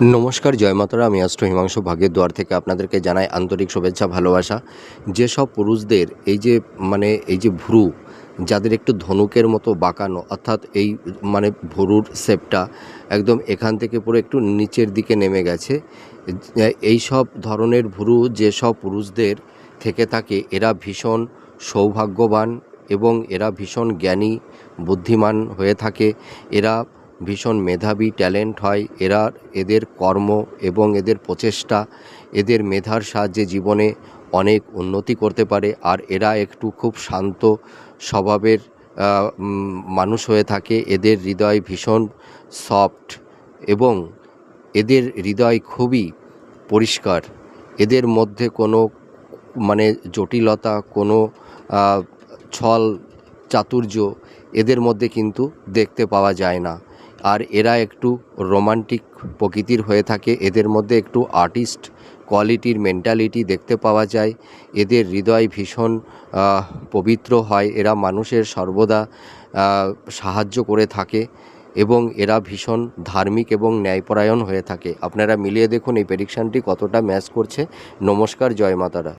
নমস্কার, জয় মাতারা। আমি অষ্ট হিমাংশু ভাগ্যের দুয়ার থেকে আপনাদেরকে জানাই আন্তরিক শুভেচ্ছা, ভালোবাসা। যেসব পুরুষদের এই যে মানে এই যে ভ্রু, যাদের একটু ধনুকের মতো বাঁকানো, অর্থাৎ এই মানে ভুরুর শেপটা একদম এখান থেকে পুরো একটু নিচের দিকে নেমে গেছে, এই সব ধরনের ভুরু যেসব পুরুষদের থেকে থাকে, এরা ভীষণ সৌভাগ্যবান এবং এরা ভীষণ জ্ঞানী, বুদ্ধিমান হয়ে থাকে। এরা ভীষণ মেধাবী ট্যালেন্ট হয়। এরা এদের কর্ম এবং এদের প্রচেষ্টা, এদের মেধার সাহায্যে জীবনে অনেক উন্নতি করতে পারে। আর এরা একটু খুব শান্ত স্বভাবের মানুষ হয়ে থাকে। এদের হৃদয় ভীষণ সফট এবং এদের হৃদয় খুবই পরিষ্কার। এদের মধ্যে কোনো মানে জটিলতা, কোনো ছল চাতুর্য এদের মধ্যে কিন্তু দেখতে পাওয়া যায় না। আর এরা একটু রোমান্টিক প্রকৃতির হয়ে থাকে। এদের মধ্যে একটু আর্টিস্ট কোয়ালিটির মেন্টালিটি দেখতে পাওয়া যায়। এদের হৃদয় ভীষণ পবিত্র হয়। এরা মানুষের সর্বদা সাহায্য করে থাকে এবং এরা ভীষণ ধার্মিক এবং ন্যায়পরায়ণ হয়ে থাকে। আপনারা মিলিয়ে দেখুন এই প্রেডিকশানটি কতটা ম্যাচ করছে। নমস্কার, জয় মাতারা।